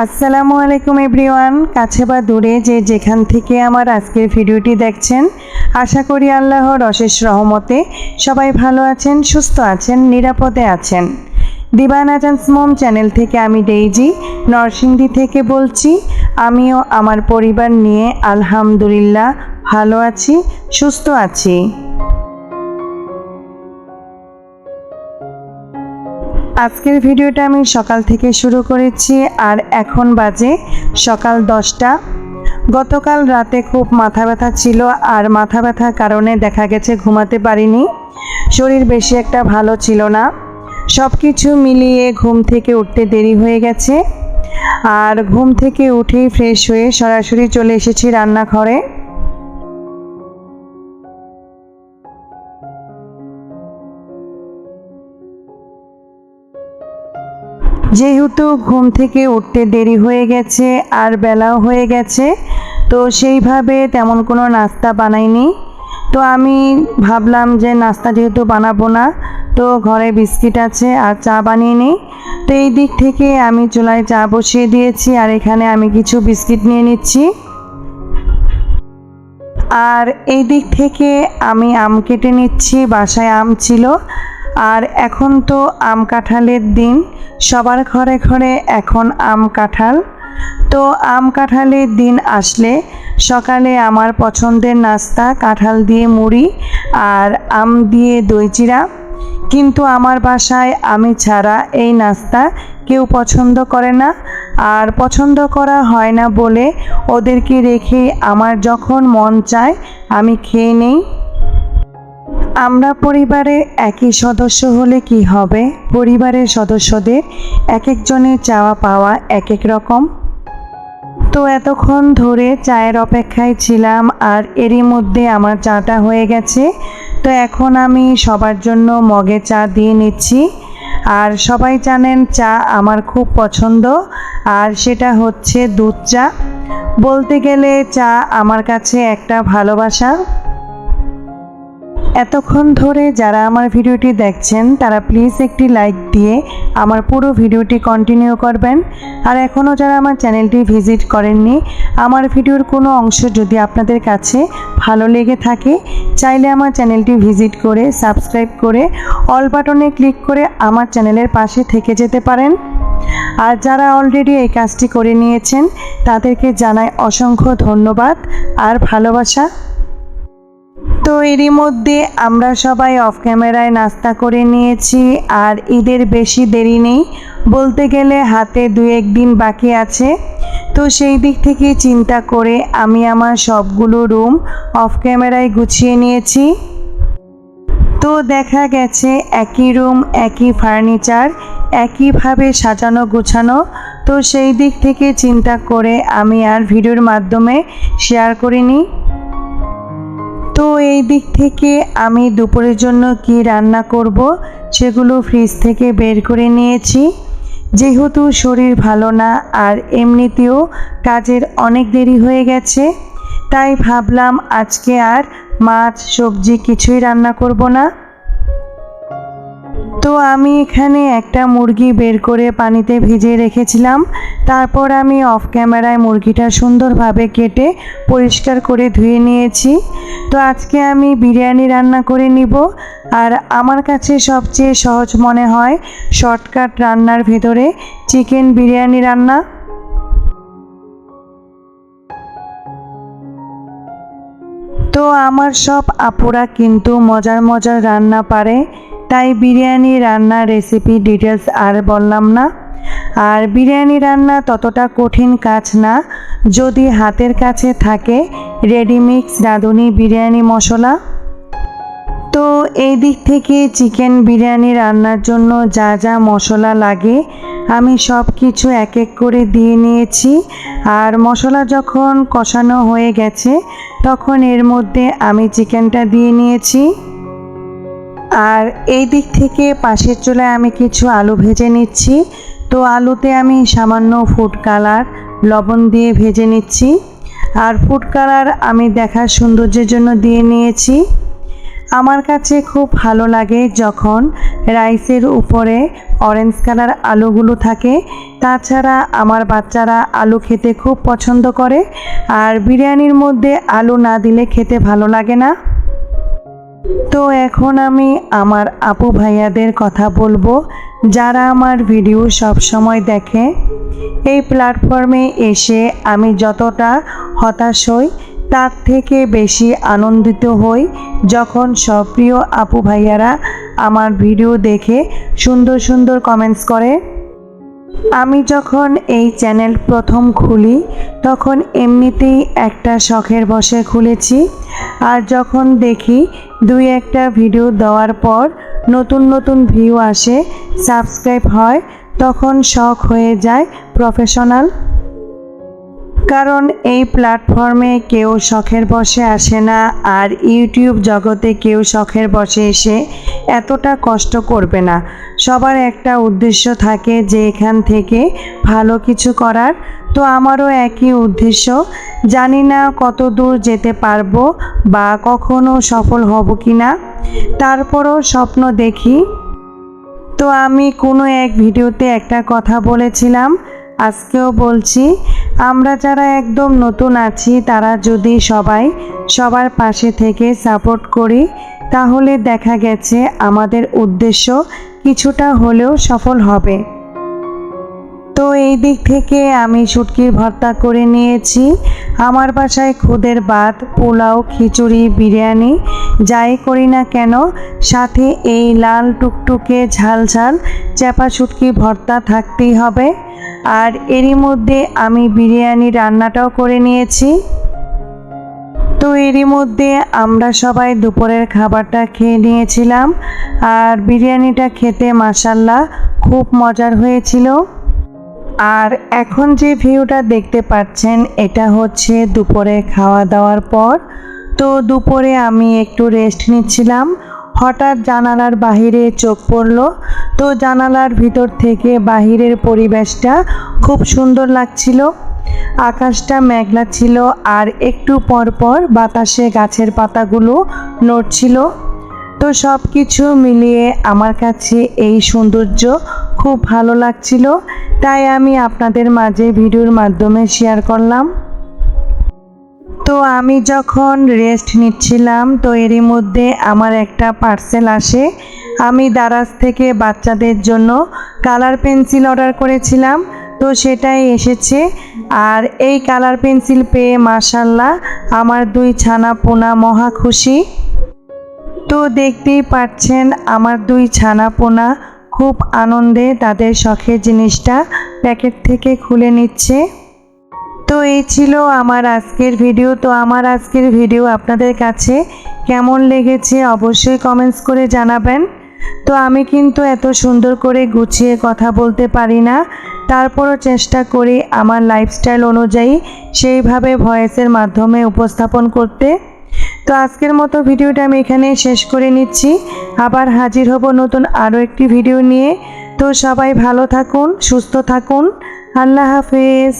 আসসালামু আলাইকুম এভরিওয়ান, কাছে বা দূরে যে যেখান থেকে আমার আজকের ভিডিওটি দেখছেন, আশা করি আল্লাহর অশেষ রহমতে সবাই ভালো আছেন, সুস্থ আছেন, নিরাপদে আছেন। দিবান আজান্স মম চ্যানেল থেকে আমি ডেইজি, নরসিংদী থেকে বলছি, আমিও আমার পরিবার নিয়ে আলহামদুলিল্লাহ ভালো আছি, সুস্থ আছি। আজকের ভিডিওটা আমি সকাল থেকে শুরু করেছি আর এখন বাজে সকাল দশটা। গতকাল রাতে খুব মাথা ব্যথা ছিল আর মাথা ব্যথার কারণে দেখা গেছে ঘুমাতে পারিনি। শরীর বেশি একটা ভালো ছিল না। সব কিছু মিলিয়ে ঘুম থেকে উঠতে দেরি হয়ে গেছে। আর ঘুম থেকে উঠেই ফ্রেশ হয়ে সরাসরি চলে এসেছি রান্নাঘরে। যেহেতু ঘুম থেকে উঠতে দেরি হয়ে গেছে আর বেলাও হয়ে গেছে, তো সেইভাবে তেমন কোনো নাস্তা বানাইনি। তো আমি ভাবলাম যে নাস্তা যেহেতু বানাবো না, তো ঘরে বিস্কিট আছে আর চা বানিয়ে নিই। তো এই দিক থেকে আমি চুলায় চা বসিয়ে দিয়েছি আর এখানে আমি কিছু বিস্কিট নিয়ে নিচ্ছি। আর এই দিক থেকে আমি আম কেটে নিচ্ছি, বাসায় আম ছিল। আর এখন তো আম কাঁঠালের দিন। সবার ঘরে ঘরে এখন আম কাঁঠাল। তো আম কাঁঠালের দিন আসলে সকালে আমার পছন্দের নাস্তা কাঁঠাল দিয়ে মুড়ি আর আম দিয়ে দই চিরা কিন্তু আমার বাসায় আমি ছাড়া এই নাস্তা কেউ পছন্দ করে না। আর পছন্দ করা হয় না বলে ওদেরকে রেখে আমার যখন মন চায় আমি খেয়ে নেই। আমরা পরিবারে একই সদস্য হলে কি হবে? পরিবারের সদস্যদের এক একজনের চাওয়া পাওয়া এক এক রকম। তো এতক্ষণ ধরে চায়ের অপেক্ষায় ছিলাম আর এরই মধ্যে আমার চাটা হয়ে গেছে। তো এখন আমি সবার জন্য মগে চা দিয়ে নিচ্ছি। আর সবাই জানেন চা আমার খুব পছন্দ। আর সেটা হচ্ছে দুধ চা। বলতে গেলে চা আমার কাছে একটা ভালোবাসা। এতক্ষণ ধরে যারা আমার ভিডিওটি দেখছেন, তারা প্লিজ একটি লাইক দিয়ে আমার পুরো ভিডিওটি কন্টিনিউ করবেন। আর এখনও যারা আমার চ্যানেলটি ভিজিট করেননি, আমার ভিডিওর কোনো অংশ যদি আপনাদের কাছে ভালো লেগে থাকে, চাইলে আমার চ্যানেলটি ভিজিট করে সাবস্ক্রাইব করে অল বাটনে ক্লিক করে আমার চ্যানেলের পাশে থেকে যেতে পারেন। আর যারা অলরেডি এই কাজটি করে নিয়েছেন, তাদেরকে জানাই অসংখ্য ধন্যবাদ আর ভালোবাসা। তো এরই মধ্যে আমরা সবাই অফ ক্যামেরায় নাস্তা করে নিয়েছি, আর ঈদের বেশি দেরি নেই। বলতে গেলে হাতে দু একদিন বাকি আছে। তো সেই দিক থেকে চিন্তা করে আমি আমার সবগুলো রুম অফ ক্যামেরায় গুছিয়ে নিয়েছি। তো দেখা গেছে একই রুম একই ফার্নিচার একইভাবে সাজানো, গোছানো। তো সেই দিক থেকে চিন্তা করে আমি আর ভিডিওর মাধ্যমে শেয়ার করিনি। তো এই দিক থেকে আমি দুপুরের জন্য কি রান্না করব সেগুলো ফ্রিজ থেকে বের করে নিয়েছি। যেহেতু শরীর ভালো না, আর এমনিতেও কাজের অনেক দেরি হয়ে গেছে, তাই ভাবলাম আজকে আর মাছ, সবজি কিছুই রান্না করব না। তো আমি এখানে একটা মুরগি বের করে পানিতে ভিজিয়ে রেখেছিলাম। তারপর আমি অফ ক্যামেরায় মুরগিটা সুন্দরভাবে কেটে পরিষ্কার করে ধুয়ে নিয়েছি। তো আজকে আমি বিরিয়ানি রান্না করে নিব। আর আমার কাছে সবচেয়ে সহজ মনে হয় শর্টকাট রান্নার ভেতরে চিকেন বিরিয়ানি রান্না। তো আমার সব আপুরা কিন্তু মজার মজার রান্না পারে। তাই বিরিয়ানি রান্নার রেসিপি ডিটেলস আর বললাম না। আর বিরিয়ানি রান্না ততটা কঠিন কাজ না। যদি হাতের কাছে থাকে রেডিমিক্স রাঁধুনি বিরিয়ানি মশলা। তো এই দিক থেকে চিকেন বিরিয়ানি রান্নার জন্য যা যা মশলা লাগে, আমি সব কিছু এক এক করে দিয়ে নিয়েছি। আর মশলা যখন কষানো হয়ে গেছে, তখন এর মধ্যে আমি চিকেনটা দিয়ে নিয়েছি। আর এই দিক থেকে পাশের চুলায় আমি কিছু আলু ভেজে নিচ্ছি। তো আলুতে আমি সামান্য ফুড কালার লবণ দিয়ে ভেজে নিচ্ছি। আর ফুড কালার আমি দেখার সৌন্দর্যের জন্য দিয়ে নিয়েছি। আমার কাছে খুব ভালো লাগে যখন রাইসের উপরে অরেঞ্জ কালার আলুগুলো থাকে। তাছাড়া আমার বাচ্চারা আলু খেতে খুব পছন্দ করে। আর বিরিয়ানির মধ্যে আলু না দিলে খেতে ভালো লাগে না। তো এখন আমি আমার আপু ভাইয়াদের কথা বলব, যারা আমার ভিডিও সব সময় দেখে। এই প্ল্যাটফর্মে এসে আমি যতটা হতাশ হই, তার থেকে বেশি আনন্দিত হই। যখন সব প্রিয় আপু ভাইয়ারা আমার ভিডিও দেখে, সুন্দর সুন্দর কমেন্টস করে আমি যখন এই চ্যানেল প্রথম খুলি, তখন এমনিতেই একটা শখের বসে খুলেছি। আর যখন দেখি দুই একটা ভিডিও দেওয়ার পর নতুন নতুন ভিউ আসে, সাবস্ক্রাইব হয়, তখন শখ হয়ে যায় প্রফেশনাল। কারণ এই প্ল্যাটফর্মে কেউ শখের বসে আসে না, আর ইউটিউব জগতে কেউ শখের বসে এসে এতটা কষ্ট করবে না। সবার একটা উদ্দেশ্য থাকে যে এখান থেকে ভালো কিছু করার। তো আমারও একই উদ্দেশ্য। জানি না কত দূর যেতে পারব বা কখনো সফল হব কি না তারপরও স্বপ্ন দেখি। তো আমি কোনো এক ভিডিওতে একটা কথা বলেছিলাম, আজকেও বলছি, আমরা যারা একদম নতুন আছি, তারা যদি সবাই সবার পাশে থেকে সাপোর্ট করি তাহলে দেখা গেছে আমাদের উদ্দেশ্য কিছুটা হলেও সফল হবে। তো এই দিক থেকে আমি শুটকির ভর্তা করে নিয়েছি। আমার বাসায় খুদের ভাত, পোলাও, খিচুড়ি, বিরিয়ানি, যাই করি না কেন, সাথে এই লাল টুকটুকে ঝাল ঝাল চাপা শুটকি ভর্তা থাকতেই হবে। আর এরই মধ্যে আমি বিরিয়ানি রান্নাটাও করে নিয়েছি। তো এরই মধ্যে আমরা সবাই দুপুরের খাবারটা খেয়ে নিয়েছিলাম আর বিরিয়ানিটা খেতে মাসাল্লাহ খুব মজার হয়েছিল। আর এখন যে ভিউটা দেখতে পাচ্ছেন, এটা হচ্ছে দুপুরে খাওয়া দাওয়ার পর। তো দুপুরে আমি একটু রেস্ট নিচ্ছিলাম। হঠাৎ জানালার বাহিরে চোখ পড়ল। তো জানালার ভিতর থেকে বাহিরের পরিবেশটা খুব সুন্দর লাগছিল। আকাশটা মেঘলা ছিল আর একটু পর পর বাতাসে গাছের পাতাগুলো নড়ছিল। তো সব কিছু মিলিয়ে আমার কাছে এই সৌন্দর্য খুব ভালো লাগছিল, তাই আমি আপনাদের মাঝে ভিডিওর মাধ্যমে শেয়ার করলাম। তো আমি যখন রেস্ট নিচ্ছিলাম, তো এরই মধ্যে আমার একটা পার্সেল আসে। আমি দারাজ থেকে বাচ্চাদের জন্য কালার পেন্সিল অর্ডার করেছিলাম। তো সেটাই এসেছে। আর এই কালার পেন্সিল পেয়ে মার্শাল্লাহ আমার দুই ছানা পোনা মহা খুশি। তো দেখতেই পাচ্ছেন আমার দুই ছানা পোনা খুব আনন্দে তাদের শখের জিনিসটা প্যাকেট থেকে খুলে নিচ্ছে। তো এই ছিল আমার আজকের ভিডিও। তো আমার আজকের ভিডিও আপনাদের কাছে কেমন লেগেছে অবশ্যই কমেন্টস করে জানাবেন। তো আমি কিন্তু এত সুন্দর করে গুছিয়ে কথা বলতে পারি না। তারপরও চেষ্টা করি আমার লাইফস্টাইল অনুযায়ী সেইভাবে ভয়েসের মাধ্যমে উপস্থাপন করতে। তো আজকের মতো ভিডিওটা আমি এখানে শেষ করে নিচ্ছি। আবার হাজির হব নতুন আরও একটি ভিডিও নিয়ে। তো সবাই ভালো থাকুন, সুস্থ থাকুন। আল্লাহ হাফেজ।